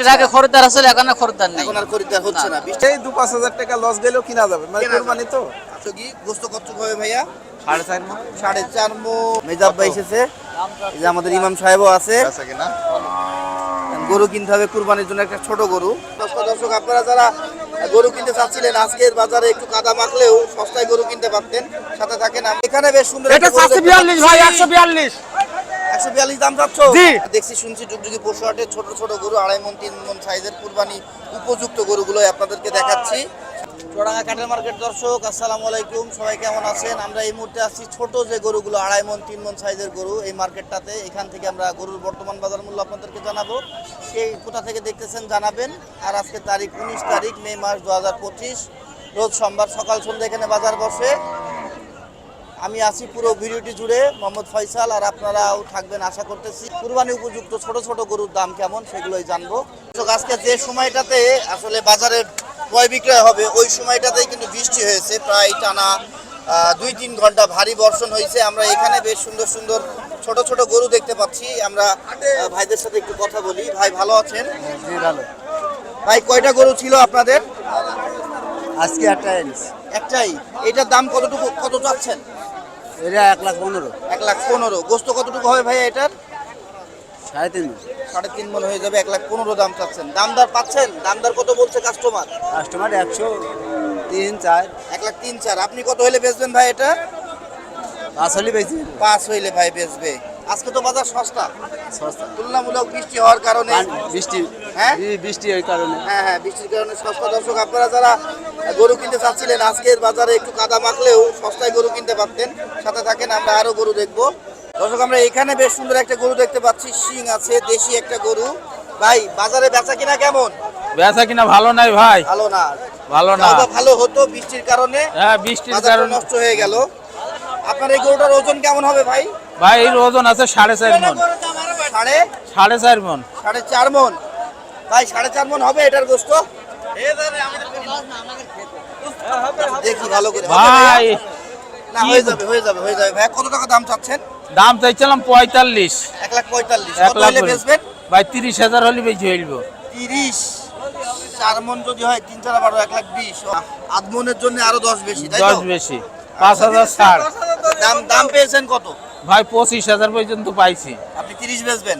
টাকা খরিদ্দার আসলে এখন আর নেই এখন আর খরিদ্দার হচ্ছে না এই দু পাঁচ হাজার টাকা লস গেলেও কিনা যাবে মানে কোরবানি তো কি গোস্ত কচ্ছপ হবে ভাইয়া সাড়ে চার মন সাড়ে চার মো মেজাব ভাই এসেছে যে আমাদের ইমাম সাহেবও আছে আছে গরু কিনতে হবে কুরবানির জন্য একটা ছোট গরু দর্শক আপনারা যারা গরু কিনতে চাচ্ছিলেন। আজকের বাজারে একটু কাদা মাখলেও সস্তায় গরু কিনতে পারতেন। সাথে থাকেন আম- এখানে বেশ সুন্দর এটা 742 ভাই একশো বিয়াল্লিশ। একশো বিয়াল্লিশ দাম চাচ্ছ দেখছি শুনছি টুকটুকি পশু হাটে ছোট ছোট গরু আড়াই মন তিন মন সাইজের কুরবানি উপযুক্ত গরুগুলো আপনাদেরকে দেখাচ্ছি। চোরাঙ্গা কাঠের মার্কেট দর্শক, আসসালামু আলাইকুম। সবাই কেমন আছেন? আমরা এই মুহূর্তে আসছি ছোট যে গরুগুলো, আড়াই মন, তিন মন সাইজের গরু এই মার্কেটটাতে এখান থেকে আমরা গরুর বর্তমান বাজার মূল্য আপনাদেরকে জানাব। সেই কোথা থেকে দেখতেছেন জানাবেন। আর আজকে তারিখ উনিশ তারিখ, মে মাস দু হাজার পঁচিশ। রোজ সোমবার সকাল সন্ধ্যা এখানে বাজার বসে। আমি আছি পুরো ভিডিওটি জুড়ে, মোহাম্মদ ফয়সাল, আর আপনারাও থাকবেন আশা করতেছি। কুরবানি উপযুক্ত ছোট ছোট গরুর দাম কেমন সেগুলোই জানব। আজকে যে সময়টাতে আসলে বাজারে ক্রয় বিক্রয় হবে। ওই সময়টাতেই কিন্তু বৃষ্টি হয়েছে প্রায় টানা দুই তিন ঘণ্টা ভারী বর্ষণ হয়েছে। আমরা এখানে বেশ সুন্দর সুন্দর ছোট ছোট গরু দেখতে পাচ্ছি। আমরা ভাইদের সাথে একটু কথা বলি। ভাই ভালো আছেন? ভালো। ভাই কয়টা গরু ছিল আপনাদের? আজকে একটা এনেছি। একটাই। এটার দাম কতটুকু কত চাচ্ছেন? এটা এক লাখ পনেরো। এক লাখ পনেরো। গোস্ত কতটুকু হবে ভাই এটার? সাড়ে তিন সাড়ে তিন মন হয়ে যাবে এক লাখ পনেরো দাম চাচ্ছেন। দামদার পাচ্ছেন? দামদার কত বলছে কাস্টমার কাস্টমার একশো তিন চার। এক লাখ তিন চার। আপনি কত হইলে বেচবেন ভাই এটা? পাঁচ হলে বেশি পাঁচ হইলে ভাই বেচবে। আজকে তো বাজার সস্তা। সস্তা। তুলনামূলক বৃষ্টি হওয়ার কারণে বৃষ্টি। হ্যাঁ? বৃষ্টি ওই কারণে। হ্যাঁ হ্যাঁ বৃষ্টির কারণে সস্তা। দর্শক আপনারা যারা গরু কিনতে চাচ্ছিলেন আজকের বাজারে একটু কাদা মাখলেও সস্তায় গরু কিনতে পারতেন। সাথে থাকেন আমরা আরও গরু দেখব। দর্শক আমরা এখানে বেশ সুন্দর একটা গরু দেখতে পাচ্ছি। শিং আছে দেশি একটা গরু। ভাই বাজারে বেচা কিনা কেমন? বেচা কিনা ভালো নাই ভাই। ভালো না। ভালো না। ভালো হতো বৃষ্টির কারণে। হ্যাঁ বৃষ্টির কারণে। নষ্ট হয়ে গেল। আপনার এই গরুটার ওজন কেমন হবে ভাই? ভাই এর ওজন আছে সাড়ে চার মন। সাড়ে? সাড়ে চার মন। সাড়ে চার মন। ভাই সাড়ে চার মন হবে এটার গোস্ত? দেখি ভালো করে। ভাই না হয়ে যাবে হয়ে যাবে হয়ে যাবে। ভাই কত টাকা দাম চাচ্ছেন? দাম চাইছিলাম পঁয়তাল্লিশ। এক লাখ পঁয়তাল্লিশ। এক লাখ ভাই তিরিশ হাজার হলে বেশি হইব। তিরিশ। চার মন যদি হয় তিন চার বারো এক লাখ বিশ। আধ মনের জন্য আরও দশ বেশি দশ বেশি। পাঁচ হাজার ছাড় দাম দাম পেয়েছেন কত? ভাই পঁচিশ হাজার পর্যন্ত পাইছি। আপনি তিরিশ বেচবেন।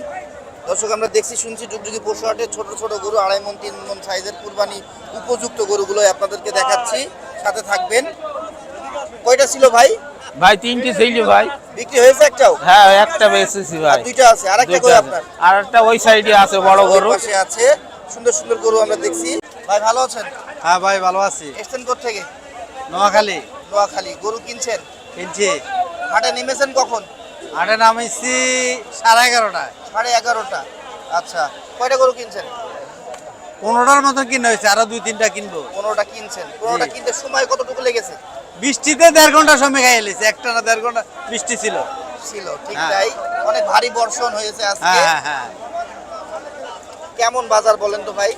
দর্শক আমরা দেখছি শুনছি টুকটুকি পশু হাটের ছোট ছোট গরু আড়াই মন তিন মন সাইজের কুরবানি উপযুক্ত গরুগুলো আপনাদেরকে দেখাচ্ছি। সাথে থাকবেন। কয়টা ছিল ভাই? ভাই তিনটে ছিল ভাই। বিক্রি হয়েছে একটাও? হ্যাঁ একটা বেচেছি ভাই। দুইটা আছে আরেকটা কই আপনার? আর একটা ওই সাইডে আছে বড় গরু। পাশে আছে সুন্দর সুন্দর গরু আমরা দেখছি। ভাই ভালো আছেন? হ্যাঁ ভাই ভালো আছি। এসছেন থেকে নোয়াখালী। নোয়াখালী। গরু কিনছেন? কিনছি। হাটে নেমেছেন কখন? হাটে নামিছি সাড়ে এগারোটায়। সাড়ে এগারোটা। আচ্ছা কয়টা গরু কিনছেন? পনেরোটার মতন কিনা হয়েছে আরও দুই তিনটা কিনবো। পনেরোটা কিনছেন। পনেরোটা কিনতে সময় কতটুকু লেগেছে? বৃষ্টিতে দেড় ঘণ্টা সময় খাই এলিছে একটা না দেড় ঘণ্টা বৃষ্টি ছিল। ছিল ঠিক হ্যাঁ। তাই। অনেক ভারী বর্ষণ হয়েছে আজকে। হ্যাঁ হ্যাঁ কেমন বাজার বলেন তো ভাই?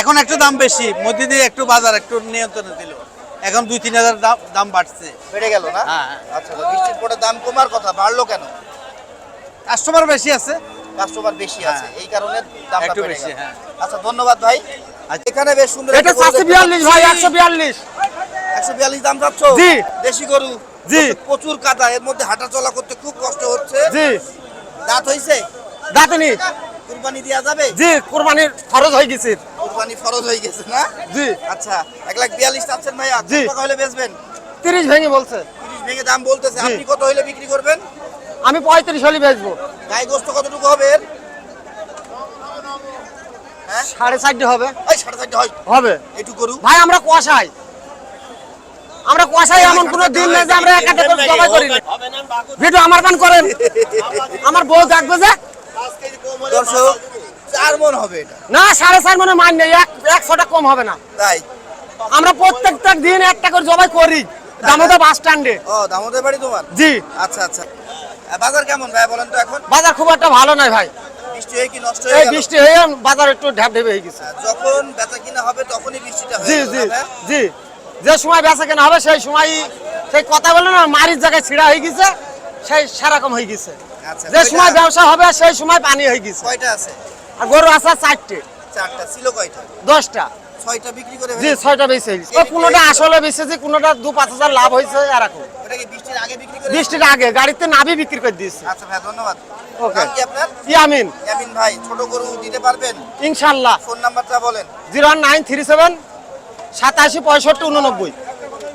এখন একটু দাম বেশি। মধ্যে দিয়ে একটু বাজার একটু নিয়ন্ত্রণে ছিল। এখন দুই তিন হাজার দাম দাম বাড়ছে। বেড়ে গেল না? হ্যাঁ। আচ্ছা বৃষ্টির পরে দাম কমার কথা বাড়লো কেন? কাস্টমার বেশি আছে। কাস্টমার বেশি আছে হ্যাঁ। এই কারণে দামটা একটু বেশি, হ্যাঁ। আচ্ছা ধন্যবাদ ভাই। আচ্ছা। এখানে বেশ সুন্দর এটা একটা গরু চারশো দেখতে বিয়াল্লিশ ভাই পাচ্ছি। একশো বিয়াল্লিশ দাম যাচ্ছ জি। দেশি গরু। জি। প্রচুর কাদা এর মধ্যে হাঁটা চলা করতে খুব কষ্ট হচ্ছে। জি। দাঁত হইছে? দাঁতনি কুরবানি দেওয়া যাবে? জি কোরবানির খরচ হয়ে গেছে। কুরবানি ফরজ হয়ে গেছে না? জি। আচ্ছা এক লাখ বিয়াল্লিশ চাচ্ছেন ভাইয়া জি। কত টাকা হলে বেচবেন? তিরিশ ভেঙে বলছে। তিরিশ ভেঙে দাম বলতেছে আপনি কত হইলে বিক্রি করবেন? আমি পঁয়ত্রিশ হলে বেচবো। গায়ে গোস্ত কতটুকু হবে এর? হ্যাঁ? সাড়ে চারটে হবে। ওই সাড়ে চারটে হয়। হবে। একটু গরু। ভাই আমরা কুয়াশাই আমরা কুয়াশাই এমন কোনো দিন নেই যে আমরা একাতে করে জবাই করি না ভিডিও আমার বান করেন। আমার বউ দেখবে যে দর্শক চার মন হবে এটা। না সাড়ে চার মনে মান নেই এক একশোটা কম হবে না। তাই? আমরা প্রত্যেকটা দিন একটা করে জবাই করি দামোদা বাস স্ট্যান্ডে। ও দামোদর বাড়ি তোমার? জি। আচ্ছা আচ্ছা। বাজার কেমন ভাই বলেন তো এখন? বাজার খুব একটা ভালো নয় ভাই। বৃষ্টি হয়ে কি নষ্ট হয়ে গেল? বৃষ্টি হয়ে বাজার একটু ঢ্যাপ ঢেপে হয়ে গেছে। যখন বেচা কিনা হবে তখনই বৃষ্টিটা জি জি? জি। যে সময় বেচা কেনা হবে সেই সময় সেই কথা বলে না মারির জায়গায় ছিড়া হয়ে গেছে সেই সেরকম হয়ে গেছে। আচ্ছা যে সময় ব্যবসা হবে সেই সময় পানি হয়ে গেছে। কয়টা আছে? আর গরু আছে চারটে। চারটা ছিল কয়টা? দশটা। ছয়টা বিক্রি করে জি ছয়টা বেশি হয়েছে। কোনোটা আসলে কোনোটা দু পাঁচ হাজার লাভ হয়েছে এরকম। বৃষ্টির আগে বিক্রি করে বৃষ্টির আগে গাড়িতে বিক্রি করে দিয়েছে। আচ্ছা ভাই ধন্যবাদ। ওকে। কি আপনার? ইয়ামিন। ইয়ামিন ভাই ছোট গরু দিতে পারবেন? ইনশাল্লাহ। ফোন নাম্বারটা বলেন। জিরো নাইন থ্রি সেভেন সাতাশি পঁয়ষট্টি উননব্বই।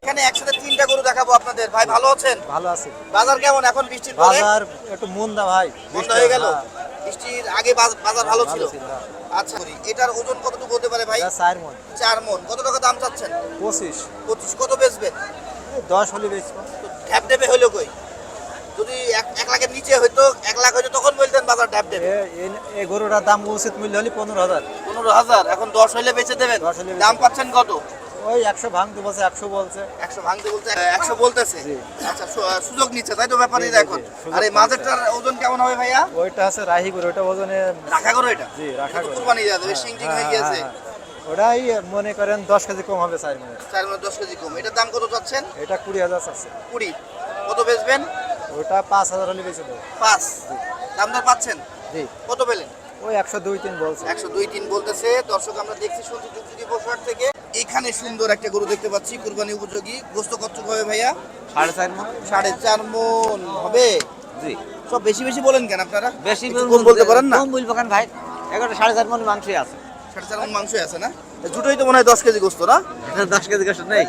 এখানে একসাথে তিনটা গরু দেখাবো আপনাদের। ভাই ভালো আছেন? ভালো আছে। বাজার কেমন এখন বৃষ্টির পরে বাজার একটু মন্দা ভাই। বন্ধ হয়ে গেল? হ্যাঁ, বৃষ্টির আগে বাজ- বাজার ভালো ছিল? হ্যাঁ। আচ্ছা এটার ওজন কতটুকু হতে পারে ভাই? চার মন। চার মন। কত টাকা দাম চাচ্ছেন? পঁচিশ। পঁচিশ। কত বেচবেন? দশ হলে বেচবো। ঢ্যাপ ডেবে হইল কই? যদি এক এক লাখের নিচে হইতো এক লাখ হইতো তখন বলতেন বাজার ঢ্যাপ ডেবে এ- এই- এই গরুটার দাম উচিত মূল্য হলে পনেরো হাজার। পনেরো হাজার এখন দশ হইলে বেচে দেবেন। 10 হইলে দাম পাচ্ছেন কত? ওই একশো ভাঙতে বলছে একশো বলছে। একশো ভাঙতে বলতে একশো বলতেছে? আচ্ছা সুযোগ নিচ্ছে তাই তো ব্যাপারই এখন আর এই মাঝেরটার ওজন কেমন হবে ভাইয়া? ওইটা আছে রাহি গরু ওইটা ওজনে রাখা করো এটা। জি, রাখা করো। কুরবানি যাবে শিং টিং হয়ে হ্যাঁ, গিয়েছে। হ্যাঁ, হ্যাঁ। ওটাই মনে করেন দশ কেজি কম হবে চার মনে চার মানে দশ কেজি কম। এটার দাম কত চাচ্ছেন? এটা কুড়ি হাজার আছে কুড়ি। কত বেচবেন? ওটা পাঁচ হাজার হলে বেঁচে দেবো। পাঁচ। দাম দর পাচ্ছেন? জি। কত পেলেন? ওই একশো দুই তিন বলছে। একশো দুই তিন বলতেছে। দর্শক আমরা দেখছি শুনছি যুগযুগি বসুয়ার থেকে। এখানে সুন্দর একটা গরু দেখতে পাচ্ছি কুরবানি উপযোগী। গোস্ত কচ্ছপ হবে ভাইয়া? সাড়ে চার মন। সাড়ে চার মন হবে? জি। সব বেশি বেশি বলেন কেন আপনারা? বেশি কম বলতে পারেন না? কম বলব কেন ভাই? এগারোটা সাড়ে চার মন মাংসই আছে। সাড়ে চার মন মাংস আছে না? দুটোই তো মনে হয় দশ কেজি গোস্ত না? দশ কেজি কাছে নেই।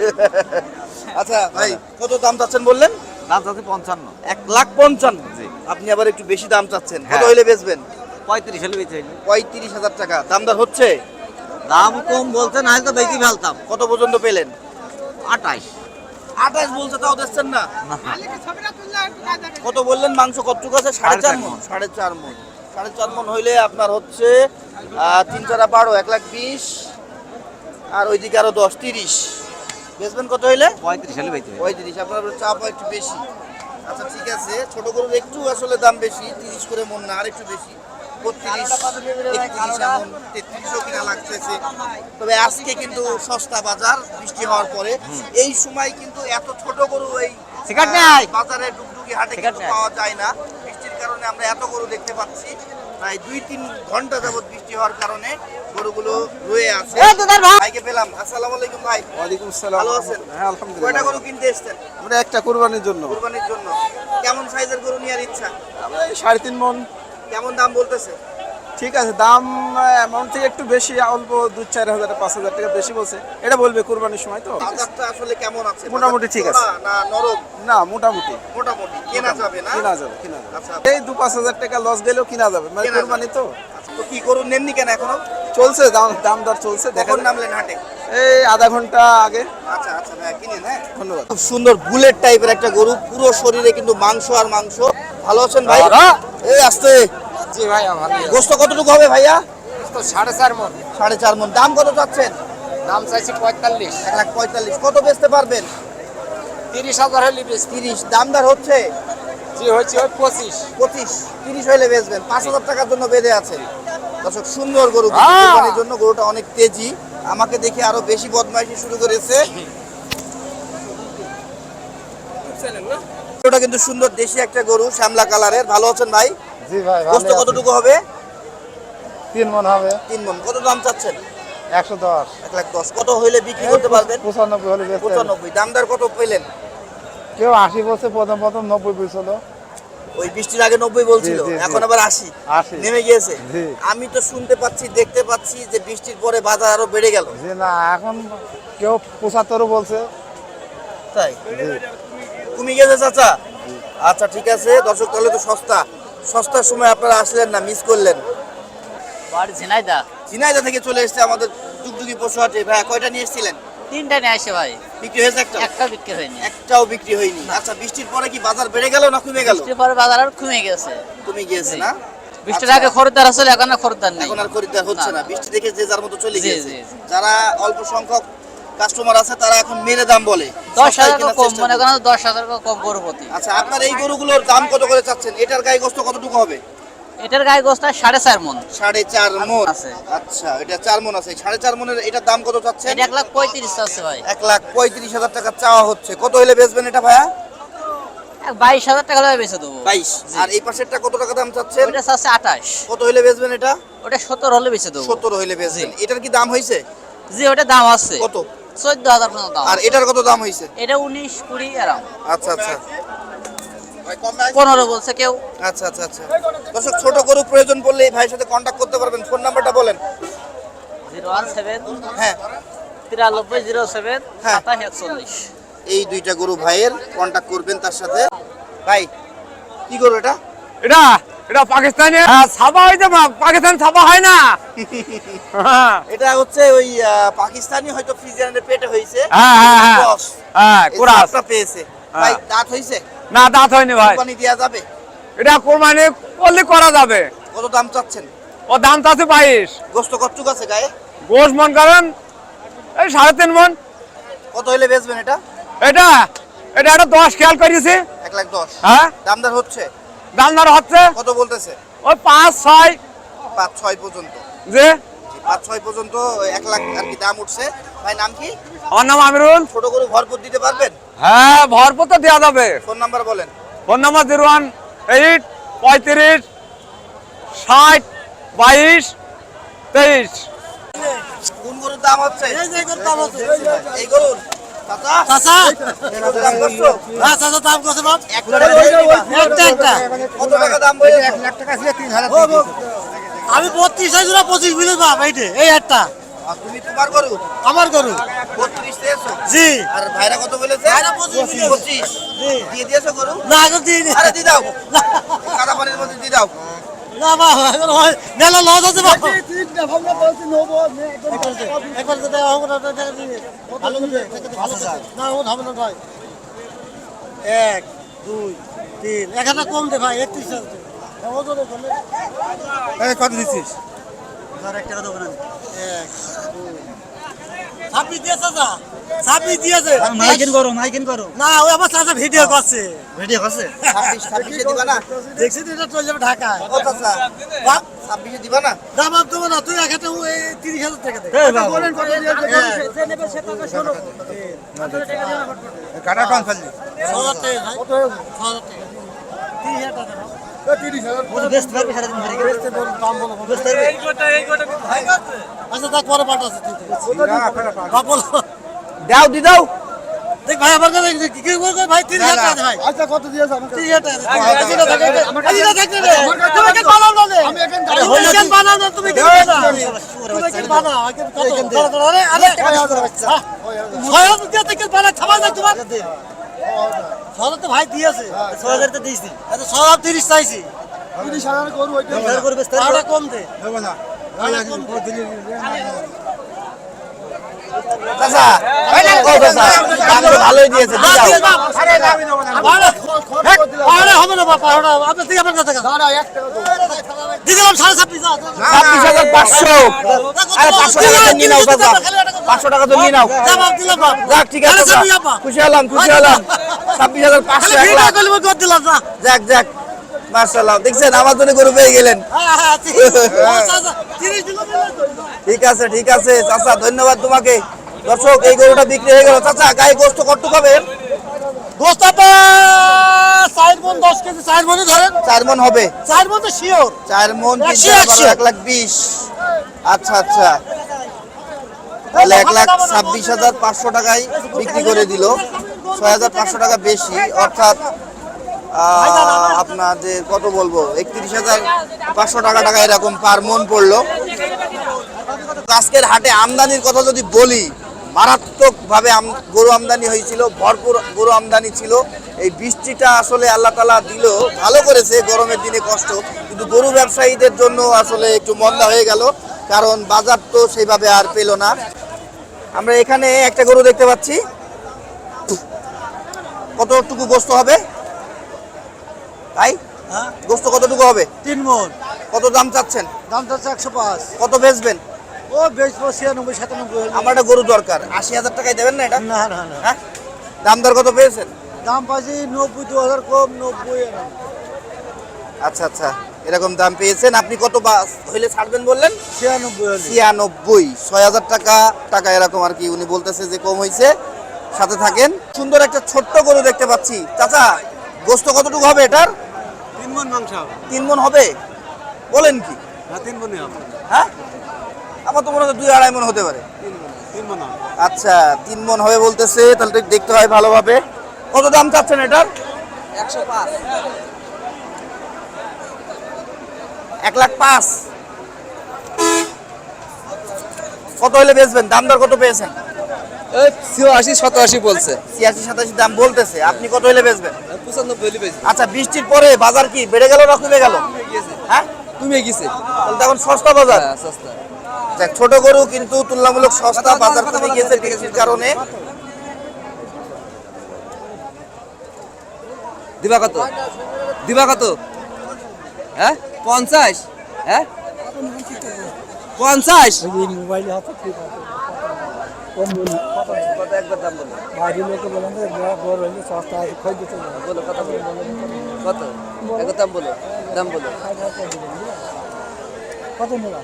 আচ্ছা ভাই কত দাম চাচ্ছেন বললেন? দাম চাচ্ছে পঞ্চান্ন। এক লাখ পঞ্চান্ন। জি। আপনি আবার একটু বেশি দাম চাচ্ছেন। কত হ্যাঁ। হইলে বেচবেন? পঁয়ত্রিশ হলে বেঁচে হইল পঁয়ত্রিশ হাজার টাকা। দাম দর হচ্ছে? দাম কম বলতে না তো বেশি ফেলতাম। কত পর্যন্ত পেলেন? আঠাইশ আঠাশ বলছে তাও দিচ্ছেন না? কত বললেন? মাংস কতটুকু আছে? সাড়ে চার মন। সাড়ে চার মন। সাড়ে চার মন হইলে আপনার হচ্ছে তিন চারা বারো এক লাখ বিশ আর ওইদিকে আরও দশ তিরিশ। বেচবেন কত হইলে? পঁয়ত্রিশ হলে পঁয়ত্রিশ। আপনার চাপ একটু বেশি। আচ্ছা ঠিক আছে। ছোট গরুর একটু আসলে দাম বেশি তিরিশ করে মন না আর একটু বেশি। বত্রিশ একত্রিশ এমন তেত্রিশও কিনা লাগতেছে। তবে আজকে কিন্তু সস্তা বাজার বৃষ্টি হওয়ার পরে। এই সময় কিন্তু এত ছোট গরু এই। বাজারে ডুগডুগি হাটে কিন্তু পাওয়া যায় না। বৃষ্টির কারণে আমরা এত গরু দেখতে পাচ্ছি। প্রায় দুই তিন ঘণ্টা যাবত বৃষ্টি হওয়ার কারণে গরুগুলো রয়ে আছে। ভাইকে পেলাম। আসসালামু আলাইকুম ভাই। ওয়ালাইকুম সালাম। ভালো আছেন? হ্যাঁ কয়টা গরু কিনতে এসছেন? আমরা একটা কোরবানির জন্য। কোরবানির জন্য। কেমন সাইজের গরু নেওয়ার ইচ্ছা? আমরা সাড়ে তিন মন কেমন দাম বলতেছে? ঠিক আছে দাম অ্যামাউন্ট থেকে একটু বেশি অল্প দু চার হাজার পাঁচ হাজার টাকা বেশি বলছে। এটা বলবে কোরবানির সময় তো? বাজারটা আসলে কেমন আছে? মোটামুটি ঠিক আছে। না নরম? না মোটামুটি। মোটামুটি। কেনা যাবে না? কিনা যাবে কিনা যাবে। আচ্ছা। এই দু পাঁচ হাজার টাকা লস গেলেও কিনা যাবে। মানে কেনা কোরবানি তো। আচ্ছা, তো কি গরু নেননি কেন এখনও? চলছে দাম দাম দর চলছে দেখা কখন নামলেন হাটে? এই আধা ঘণ্টা আগে। আচ্ছা আচ্ছা কিনেন হ্যাঁ? ধন্যবাদ। খুব সুন্দর বুলেট টাইপের একটা গরু পুরো শরীরে কিন্তু মাংস আর মাংস। ভালো আছেন ভাই? এই আসতে। জি ভাই ভালো গোস্ত কতটুকু হবে ভাইয়া? তো সাড়ে চার মন। সাড়ে চার মন। দাম কত চাচ্ছেন? দাম চাইছি পঁয়তাল্লিশ। এক লাখ পঁয়তাল্লিশ। কত বেচতে পারবেন? তিরিশ হাজার হলে বেশ তিরিশ। দামদার হচ্ছে? জি হচ্ছে ওই পঁচিশ। পঁচিশ। তিরিশ হইলে বেচবেন। পাঁচ হাজার টাকার জন্য বেঁধে আছে। দর্শক সুন্দর গরু আহ! কোরবানির জন্য গরুটা অনেক তেজি। আমাকে দেখে আরও বেশি বদমাইশি শুরু করেছে। গরুটা কিন্তু সুন্দর দেশি একটা গরু শ্যামলা কালারের। ভালো আছেন ভাই? জি ভাই গোস্ত কতটুকু হবে? তিন মন হবে। তিন মন। কত দাম চাচ্ছেন? একশো দশ। এক লাখ দশ। কত হইলে বিক্রি করতে পারবেন? পঁচানব্বই হলে পঁচানব্বই। দামদার কত পেলেন? কেউ আশি বলছে প্রথম প্রথম নব্বই বলছিল। ওই বৃষ্টির আগে নব্বই বলছিল। এখন আবার আশি। নেমে গিয়েছে। আমি তো শুনতে পাচ্ছি দেখতে পাচ্ছি যে বৃষ্টির পরে বাজার আরও বেড়ে গেল। না এখন কেউ পঁচাত্তরও বলছে। তাই? কমে গেছে চাচা। আচ্ছা ঠিক আছে। দর্শক তাহলে তো সস্তা। সস্তার সময় আপনারা আসলেন না মিস করলেন। বাড়ি ঝিনাইদা? ঝিনাইদা থেকে চলে এসেছে আমাদের যুগযুগি পশু হাটে ভাই কয়টা নিয়ে এসেছিলেন? তিনটা নিয়ে আসে ভাই। বিক্রি হয়েছে একটা একটা বিক্রি হয়নি। একটাও বিক্রি হয়নি। আচ্ছা বৃষ্টির পরে কি বাজার বেড়ে গেল না কমে গেল? বৃষ্টির পরে বাজার আর কমে গেছে। কমে গিয়েছে না? বৃষ্টির আগে খরিদ্দার আসলে এখন আর খরিদ্দার নেই। এখন আর খরিদ্দার হচ্ছে না বৃষ্টি দেখে যে যার মতো চলে জি। যারা অল্প সংখ্যক কাস্টমার আছে তারা এখন মেরে দাম বলে। দশ হাজার কম মনে করেন দশ হাজার কম গরু প্রতি। আচ্ছা আপনার এই গরুগুলোর দাম কত করে চাচ্ছেন? এটার গায়ে গোস্ত কতটুকু হবে? এটার গায়ে গোস্ত সাড়ে চার মন। সাড়ে চার মন। আছে। আচ্ছা এটা চার মন আছে। সাড়ে চার মনের এটার দাম কত চাচ্ছেন? এক লাখ পঁয়ত্রিশ আছে ভাই। এক লাখ পঁয়ত্রিশ হাজার টাকা চাওয়া হচ্ছে। কত হলে বেচবেন এটা ভাইয়া? বাইশ হাজার টাকা হলে বেঁচে দেবো। বাইশ। আর এই পাশেরটা কত টাকা দাম চাচ্ছে আঠাশ। কত হইলে বেচবেন এটা? ওটা সত্তর হলে বেঁচে দেবো। সত্তর হইলে বেচবেন। এটার কি দাম হয়েছে? জি ওটা দাম আছে। কত? চোদ্দ হাজার পর্যন্ত দাম আর এটার কত দাম হয়েছে এটা উনিশ কুড়ি এরম আচ্ছা আচ্ছা। পনেরো বলছে কেউ। আচ্ছা আচ্ছা আচ্ছা। দর্শক ছোট গরু প্রয়োজন এই ভাইয়ের সাথে কন্ট্যাক্ট করতে পারবেন। ফোন নাম্বারটা বলেন। জিরো ওয়ান সেভেন হ্যাঁ। তিরানব্বই জিরো সেভেন হ্যাঁ। সাতাশ একচল্লিশ। এই দুইটা গরু ভাইয়ের কন্ট্যাক্ট করবেন তার সাথে। ভাই কি গরু এটা? এটা এটা পাকিস্তানি ছাপা হইতে পাকিস্তান ছাপা হয় না। এটা হচ্ছে ওই পাকিস্তানি হয়তো ফ্রিজিয়ানের পেটে হয়েছে হ্যাঁ হ্যাঁ হ্যাঁ। হ্যাঁ কোরাস। পেয়েছে। ভাই। দাঁত হয়েছে না দাঁত হয়নি ভাই। কোরবানি দেওয়া যাবে? এটা কোরবানি করলে করা যাবে। কত দাম চাচ্ছেন? ও দাম আছে বাইশ। গোস্ত কচ্চুক আছে গায়ে? গোশ মন করেন এই সাড়ে তিন মন। কত হইলে বেচবেন এটা? এটা এটা একটা দশ খেয়াল করেছে এক লাখ দশ। হ্যাঁ। দামদার হচ্ছে? দাম হচ্ছে? কত বলতেছে? ওই পাঁচ ছয়। পাঁচ ছয় পর্যন্ত। যে? পাঁচ ছয় পর্যন্ত এক লাখ আর কি দাম উঠছে। ভাই নাম কি? আমার নাম আমিরুল। ছোট গরু ভরপুর দিতে পারবেন? হ্যাঁ ভরপুর তো দেওয়া যাবে। ফোন নাম্বার বলেন। Phone number zero one eight পঁয়ত্রিশ ষাট বাইশ তেইশ। কোন গরুর দাম হচ্ছে। এই গরুর? চাচা? কত দাম করছ? একটা গরু কত টাকা দাম বলেছে? আমি বত্রিশ হাজার পঁচিশ মিলে পাব এইটে এই একটা। তুমি তোমার গরু? আমার গরু। বত্রিশ দিয়েছ? জি। আর ভাইরা কত বলেছে? ভাইরা 25 বলেছে। পঁচিশ দিয়ে দিয়েছ গরু? না নি। আরে দি দাও। কাদা পানির মধ্যে দি দাও। না বা এখন হয় মেলা লস আছে বা একবার যেটা হোক না, টাকা দিবি। ভালো করে, ভালো না, ও হবে না ভাই। এক দুই তিন এক হাজার কম দে ভাই একত্রিশ দেখো, নে। কত এক, দুই। ছাব্বিশ দিয়েছে যা ছাব্বিশ দিয়েছে। মাইকিন করো মাইকিন করো। না ওই আমার চাচা ভিডিও করছে। ভিডিও করছে? ছাব্বিশ ছাব্বিশে দিবা না? দেখছি তো এটা চলে যাবে ঢাকায়। ও চাচা? বাপ, ছাব্বিশে দিবা না? দাম আর দেবো না। তুই এক হাতে তিরিশ হাজার টাকা দে। বলেন কত কাটা কম ফেললি ছ হাজার টাকা ছ হাজার টাকা। তিরিশ হাজার টাকা? আচ্ছা তা। পরে পাঠাচ্ছে দাও দি দাও ভাই আমার কাছে কি কি বলবে ভাই তিরিশ হাজার টাকা ভাই আচ্ছা কত দিয়েছ আমাকে তিরিশ হাজার টাকা দে। আজিরা থাকে দে। আজিরা থাকে তুমি কেন বানাও না দে? তুমি কেন বানাও না? তুমি কেন বানাও? তুমি কেন বানাও? আগে কত? কত, কত? আরে, আরে। হ্যাঁ? ছয় হাজার দিয়ে তো কেন বানায়? না তোমার? ছয় হাজার তো ভাই দিয়েছে। ছয় হাজার তো দিয়েছি। আচ্ছা, ছয় হাজার তিরিশ চাইছি। তিরিশ হাজার করব কম দে। চাচা ও চাচা দাম তো ভালোই দিয়েছে দি দাও দিয়ে বাপ। আরে, আরে, হবে না বাপ, আপনার থেকে আপনার কাছে দিলাম সাড়ে ছাব্বিশ হাজার। ছাব্বিশ হাজার পাঁচশো। আরে পাঁচশো টাকা নিয়ে নাও চাচা পাঁচশো টাকা তো নিয়ে নাও। দিলাম বাপ। যাক ঠিক আছে সাড়ে চাচা। ছাব্বিশ বাপ। খুশি হলাম খুশি হলাম। ছাব্বিশ হাজার পাঁচশো খালি এক ভিডিও লাখ। করলে করে দিলাম যাক যাক। মার্শাল্লাহ দেখছেন? আমার জন্য গরু পেয়ে গেলেন। হ্যাঁ, হ্যাঁ, ঠিক আছে। আচ্ছা, আচ্ছা, দিলাম তো। ঠিক আছে চাচা ধন্যবাদ তোমাকে। দর্শক এই গরুটা বিক্রি হয়ে গেল। চাচা গায়ে গোস্ত কটুক হবে? গোস্ত চার মণ, দশ কেজি, চার মণই ধরেন। চার মন হবে? চার মণ তো sure। চার মন একশো, তিনটা বারো, একশো। এক লাখ বিশ। আচ্ছা আচ্ছা। তাহলে এক লাখ ছাব্বিশ হাজার পাঁচশো টাকায় বিক্রি করে দিল। ছয় হাজার পাঁচশো টাকা বেশি অর্থাৎ আপনাদের কত বলব? একত্রিশ হাজার পাঁচশো টাকা টাকা এরকম পার মন পড়ল। আজকের হাটে আমদানির কথা যদি বলি, মারাত্মকভাবে গরু আমদানি হয়েছিল, ভরপুর গরু আমদানি ছিল। এই বৃষ্টিটা আসলে আল্লাহ তালা দিল, ভালো করেছে, গরমের দিনে কষ্ট। কিন্তু গরু ব্যবসায়ীদের জন্য আসলে একটু মন্দা হয়ে গেল, কারণ বাজার তো সেইভাবে আর পেল না। আমরা এখানে একটা গরু দেখতে পাচ্ছি। কতটুকু গোস্ত হবে? তাই হ্যাঁ, গোস্ত কতটুকু হবে? তিন মণ। কত দাম চাচ্ছেন? দাম চাচ্ছে একশো পাঁচ। কত বেচবেন? ও বেচবো ছিয়ানব্বই, সাতানব্বই। আমার একটা গরু দরকার। আশি হাজার টাকায় দেবেন না এটা? না, না, না। হ্যাঁ? দাম দর কত পেয়েছেন? দাম পাইছি নব্বই দু হাজার কম নব্বই। আচ্ছা আচ্ছা। এরকম দাম পেয়েছেন। আপনি কত বাস হইলে ছাড়বেন বললেন? ছিয়ানব্বই ছিয়ানব্বই। ছয় হাজার টাকা টাকা এরকম আর কি উনি বলতেছে যে কম হয়েছে সাথে থাকেন। সুন্দর একটা ছোট্ট গরু দেখতে পাচ্ছি। চাচা গোস্ত কতটুকু হবে এটার? মন মাংস হবে। তিন মন হবে? বলেন কি? হ্যাঁ তিন মনই হবে। হ্যাঁ? আমার তো মনে হয় দুই আড়াই মন হতে পারে। তিন মন মন আচ্ছা তিন মন হবে বলতেছে তাহলে তো দেখতে হয় ভালোভাবে। কত দাম চাচ্ছেন এটার? একশো পাঁচ। এক লাখ পাঁচ। কত হলে বেচবেন? দাম দর কত পেয়েছেন? আশি সতাশি বলছে। ছিয়াশি সাতাশি দাম বলতেছে। আপনি কত হলে বেচবেন? আচ্ছা বৃষ্টির পরে বাজার কি বেড়ে গেল না কমে গেল? হ্যাঁ? তুমি গেছে তাহলে এখন সস্তা বাজার। সস্তা। দেখ, ছোট গরু কিন্তু তুলনামূলক সস্তা বাজার কমে গিয়েছে বৃষ্টির কারণে। দিবা কত? দিবা কত? হ্যাঁ? পঞ্চাশ? হ্যাঁ? পঞ্চাশ? মোবাইলে হাতে কম কত একবার দাম বলো। বাইরে লোকে বলেন যে বড় হলে সস্তা আছে খোঁজ দিতে বলো কত বলো কত? একবার দাম বলো দাম বলো। কত নেবা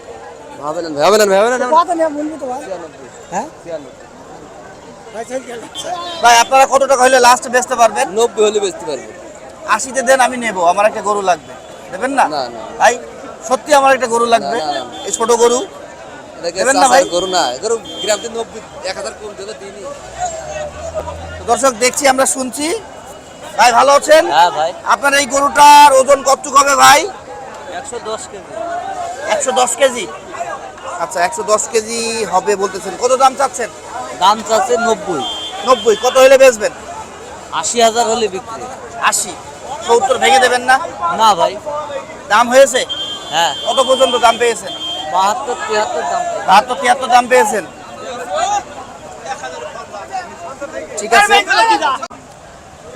হবে না হবে না হবে না কত নেবা বলবি তো ভাই? হ্যাঁ? ভাই আপনারা কত টাকা হলে লাস্ট বেচতে পারবেন? নব্বই হলে বেচতে পারব। আশিতে দেন আমি নেব। আমার একটা গরু লাগবে। দেবেন না? না, না। ভাই সত্যি আমার একটা গরু লাগবে। এই ছোট গরু। না ভাই? গরু না গরু গ্রাম থেকে নব্বই এক হাজার কম দিলে দিইনি দর্শক দেখছি আমরা শুনছি। ভাই ভালো আছেন? হ্যাঁ ভাই। আপনার এই গরুটার ওজন কতটুকু হবে ভাই? একশো দশ কেজি। একশো দশ কেজি? আচ্ছা একশো দশ কেজি হবে বলতেছেন। কত দাম চাচ্ছেন? দাম চাচ্ছে নব্বই। নব্বই। কত হলে বেচবেন? আশি হাজার হলে বিক্রি। আশি। সত্তর ভেঙে দেবেন না? না ভাই। দাম হয়েছে? হ্যাঁ। কত পর্যন্ত দাম পেয়েছেন? বাহাত্তর তিয়াত্তর দাম পেয়েছেন। ঠিক আছে।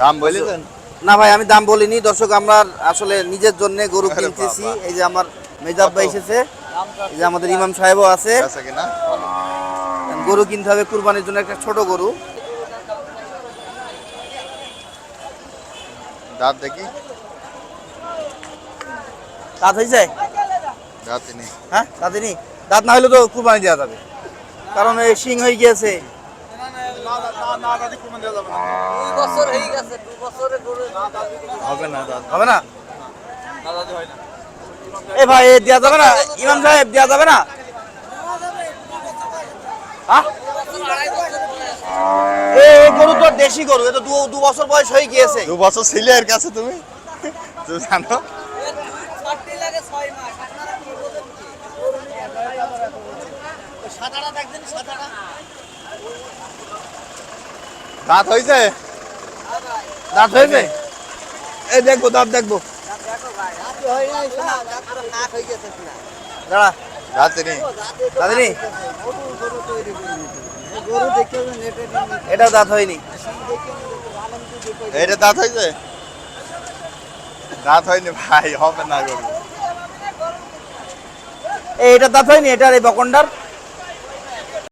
দাম বলেছেন? না ভাই আমি দাম বলিনি। দর্শক আমরা আসলে নিজের জন্য গরু কিনতেছি। এই যে আমার মেজাব ভাই এসেছে। এই যে আমাদের ইমাম সাহেবও আছে। আছে গরু কিনতে হবে কুরবানির জন্য একটা ছোট গরু। দাঁত দেখি। দাঁত হয়েছে? দাঁত নেই। হ্যাঁ দাঁতে নেই? দাঁত না হলে তো কুরবানি দেওয়া যাবে। কারণ এই শিং হয়ে গিয়েছে। দুই বছর গেছে দু বছরে গরু হবে। না হবে না? এ ভাই দেওয়া যাবে না? ইমাম সাহেব দেওয়া যাবে না? হ্যাঁ? এ এ গরু তো দেশি গরু এ তো দু বছর বয়স হয়ে গিয়েছে। দু বছর ছিলে এর কাছে তুমি? দাঁত হয়েছে? দাঁত হয়েছে? এই দেখব, দাঁত দেখব। দাঁড়া এটা দাঁত হয়নি। এইটা দাঁত হয়েছে? দাঁত হয়নি ভাই, হবে না গরু। এটা দাঁত হয়নি এটার এই বকন্ডার